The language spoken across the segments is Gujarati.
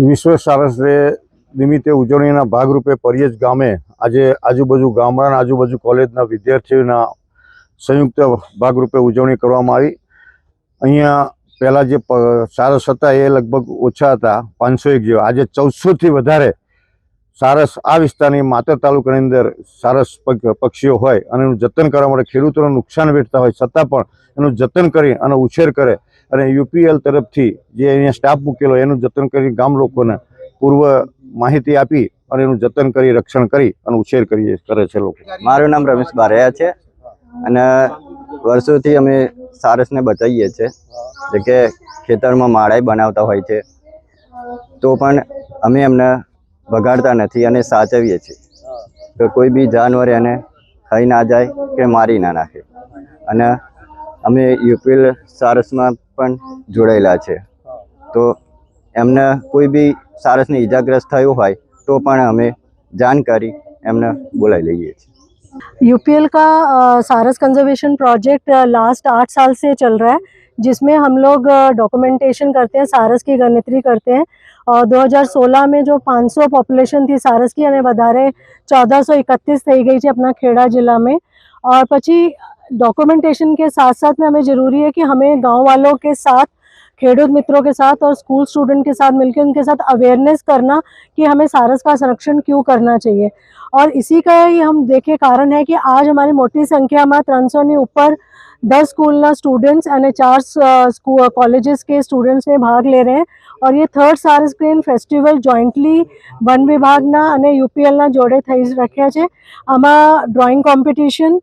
વિશ્વ સારસ ડે નિમિત્તે ઉજવણીના ભાગરૂપે પરિયજ ગામે આજે આજુબાજુ ગામડાના આજુબાજુ કોલેજના વિદ્યાર્થીઓના સંયુક્ત ભાગરૂપે ઉજવણી કરવામાં આવી. અહીંયા પહેલાં જે સારસ હતા એ લગભગ ઓછા હતા, પાંચસો એક જેવા. આજે ચૌદસોથી વધારે સારસ આ વિસ્તારની માતર તાલુકાની અંદર સારસ પક્ષીઓ હોય અને એનું જતન કરવા માટે ખેડૂતોને નુકસાન વેઠતા હોય છતાં પણ એનું જતન કરી અને ઉછેર કરે અને યુપીએલ તરફથી જે અહીંયા સ્ટાફ મૂકેલો, એનું જતન કરી ગામ લોકોને પૂર્વ માહિતી આપી અને એનું જતન કરી, રક્ષણ કરી અને ઉછેર કરી કરે છે લોકો. મારું નામ રમેશ બારૈયા છે અને વર્ષોથી અમે સારસને બચાવીએ છીએ જે કે ખેતરમાં માળાઈ બનાવતા હોય છે. તો પણ અમે એમને બગાડતા નથી અને સાચવીએ છીએ તો કોઈ બી જાનવર એને ખાઈ ના જાય કે મારી ના નાખે. અને અમે યુપીએલ સારસમાં પણ જોડાયેલા છે તો એમને કોઈ બી સારસને ઈજાગ્રસ્ત થયું હોય તો પણ અમે જાણ કરી એમને બોલાવી લઈએ છીએ यूपीएल का अ, सारस कंजर्वेशन प्रोजेक्ट लास्ट आठ साल से चल रहा है जिसमें हम लोग डॉक्यूमेंटेशन करते हैं सारस की गणित्री करते हैं और 2016 में जो 500 पॉपुलेशन थी सारस की અને વધારે ચૌદસો એકત્રીસ થઈ ગઈ છે अपना खेड़ा जिला में और પછી डॉक्यूमेंटेशन के साथ साथ में हमें ज़रूरी है कि हमें गाँव वालों के साथ, खेडूत मित्रों के साथ और स्कूल स्टूडेंट के साथ मिलकर उनके साथ अवेयरनेस करना कि हमें सारस का संरक्षण क्यों करना चाहिए। और इसी का ही हम देखे कारण है कि आज हमारी मोटी संख्या में त्रणसोनी ऊपर दस स्कूलना स्टूडेंट्स અને चार कॉलेजेस के के ने भाग ले रहे हैं। और ये थर्ड सारस ગ્રીન फेस्टिवल जॉइंटली वन विभाग ना यूपीएल ना जोड़े थी रखे आम drawing competition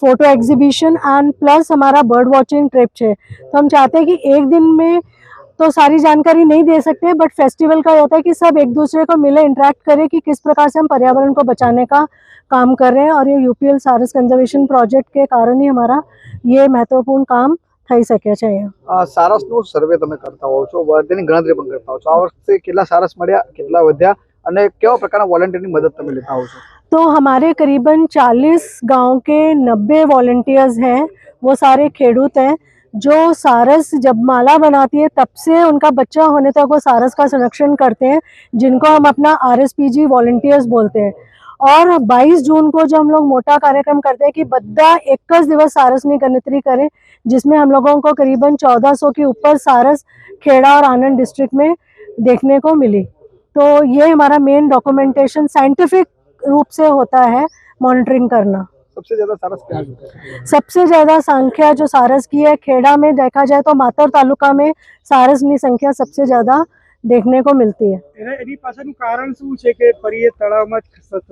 photo exhibition and plus हमारा बर्ड वॉचिंग ट्रिप है तो हम चाहते हैं कि एक दिन में तो सारी जानकारी नहीं दे सकते बट फेस्टिवल का ये होता है कि सब एक दूसरे को मिले इंटरेक्ट करें कि किस प्रकार से हम पर्यावरण को बचाने का काम कर रहे हैं और ये यूपीएल सारस कंजर्वेशन प्रोजेक्ट के कारण ही हमारा ये महत्वपूर्ण काम થઈ શકે છે અહીંયા અ, સારસનું સર્વે તમે કરતા હોવ છો વ- તેની ગણતરી પણ કરતા હોવ છો આ વર્ષે કેટલા સારસ મળ્યા કેટલા વધ્યા અને કેવા પ્રકારના વોલેન્ટિયરની મદદ તમે લેતા હોવ છો तो हमारे करीबन 40 गाँव के 90 वॉल्टियर्स हैं, वो सारे खेडूत हैं, जो सारस जब माला बनाती है, तब से उनका बच्चा होने तक वो सारस का संरक्षण करते हैं, जिनको हम अपना आर एस पी जी बोलते हैं। और 22 जून को जो हम लोग मोटा कार्यक्रम करते हैं कि बद्दा इक्कीस दिवस सारस में गणतरी करें, जिसमें हम लोगों को करीबन 1400 के ऊपर सारस खेड़ा और आनंद डिस्ट्रिक्ट में देखने को मिली। तो ये हमारा मेन डॉक्यूमेंटेशन साइंटिफिक रूप से होता है मॉनिटरिंग करना। सबसे ज्यादा सारस क्या सबसे ज्यादा संख्या जो सारस की है खेड़ा में देखा जाए तो मातर तालुका में સારસની સંખ્યા સૌથી જ્યાદા દેખને કો મિલતી હે એની પાછળનું કારણ શું છે કે પરિયેજ તળાવમાં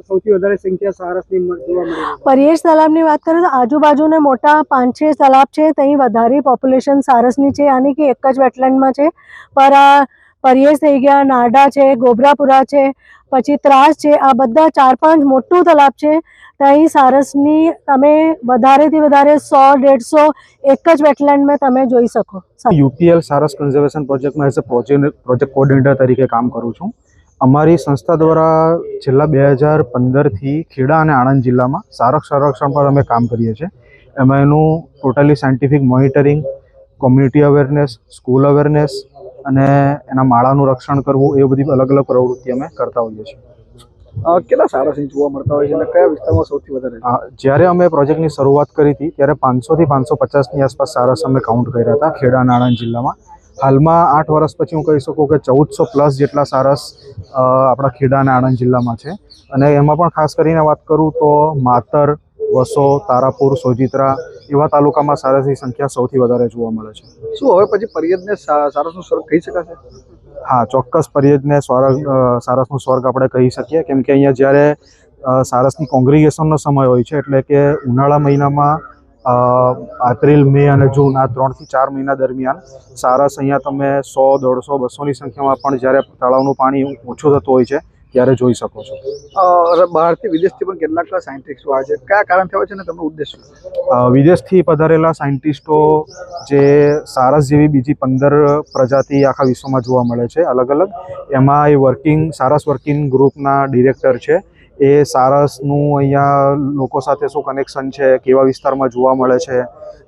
સૌથી વધારે સંખ્યા સારસની જોવા મળે પરિયેજ તળાવની વાત કરીએ તો આજુબાજુને મોટા પાંચ છ તળાવ છે ત્યાં વધારે પોપ્યુલેશન સારસની છે યાની કે એક જ વેટલેન્ડમાં છે. પર પર્યેશ થઈ ગયા, નારડા છે, ગોબરાપુરા છે, પછી ત્રાસ છે, આ બધા ચાર પાંચ મોટું તલાબ છે. ત્યાં સારસની તમે વધારેથી વધારે સો દેડસો એક જ વેટલેન્ડમાં તમે જોઈ શકો. યુપીએલ સારસ કન્ઝર્વેશન પ્રોજેક્ટમાં as a project project coordinator તરીકે કામ કરું છું. અમારી સંસ્થા દ્વારા છેલ્લા બે હજાર પંદરથી ખેડા અને આણંદ જિલ્લામાં સારસ સંરક્ષણ પર અમે કામ કરીએ છીએ. એમાં એનું totally scientific monitoring community awareness school awareness અને એના માળાનું રક્ષણ કરવું એ બધી અલગ અલગ પ્રવૃત્તિ અમે કરતા હોઈએ છીએ. કેટલા સારસ સિંહ જોવા મળતા હોય છે અને કયા વિસ્તારમાં સૌથી વધારે? જ્યારે અમે પ્રોજેક્ટની શરૂઆત કરી હતી ત્યારે પાંચસોથી પાંચસો પચાસની આસપાસ સારસ અમે કાઉન્ટ કર્યા હતા ખેડા આણંદ જિલ્લામાં. હાલમાં આઠ વર્ષ પછી હું કહી શકું કે ચૌદસો પ્લસ જેટલા સારસ આપણા ખેડા અને આણંદ જિલ્લામાં છે. અને એમાં પણ ખાસ કરીને વાત કરું તો માતર વસો તારાપુર સોજિત્રા એવા તાલુકામાં સારસની સંખ્યા સૌથી વધારે જોવા મળે છે. શું હવે પછી પરિયદને સા- સારસનું સ્વર્ગ કહી શકાશે? હા ચોક્કસ પર્યટને સ્વર્ગ સારસનું સ્વર્ગ આપણે કહી શકીએ. કેમ કે અહીંયા જ્યારે સારસની કોંગ્રીગેશનનો સમય હોય છે એટલે કે ઉનાળા મહિનામાં એપ્રિલ મે અને જૂન આ ત્રણથી ચાર મહિના દરમિયાન સારસ અહીંયા તમે સો દોઢસો બસોની સંખ્યામાં પણ જ્યારે તળાવનું પાણી ઓછું થતું હોય છે ત્યારે જોઈ શકો છો. બહારથી વિદેશથી પણ કેટલાક સાયન્ટિસ્ટો આવે છે. કયા કારણથી આવે છે અને તમને ઉદ્દેશ વિદેશથી પધારેલા સાયન્ટિસ્ટો જે સારસ જેવી બીજી પંદર પ્રજાતિ આખા વિશ્વમાં જોવા મળે છે અલગ અલગ એમાં એ વર્કિંગ સારસ વર્કિંગ ગ્રુપના ડિરેક્ટર છે. એ સારસનું અહીંયા લોકો સાથે શું કનેક્શન છે કેવા વિસ્તારમાં જોવા મળે છે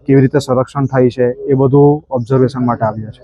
કેવી રીતે સંરક્ષણ થાય છે એ બધું ઓબ્ઝર્વેશન માટે આવ્યા છે.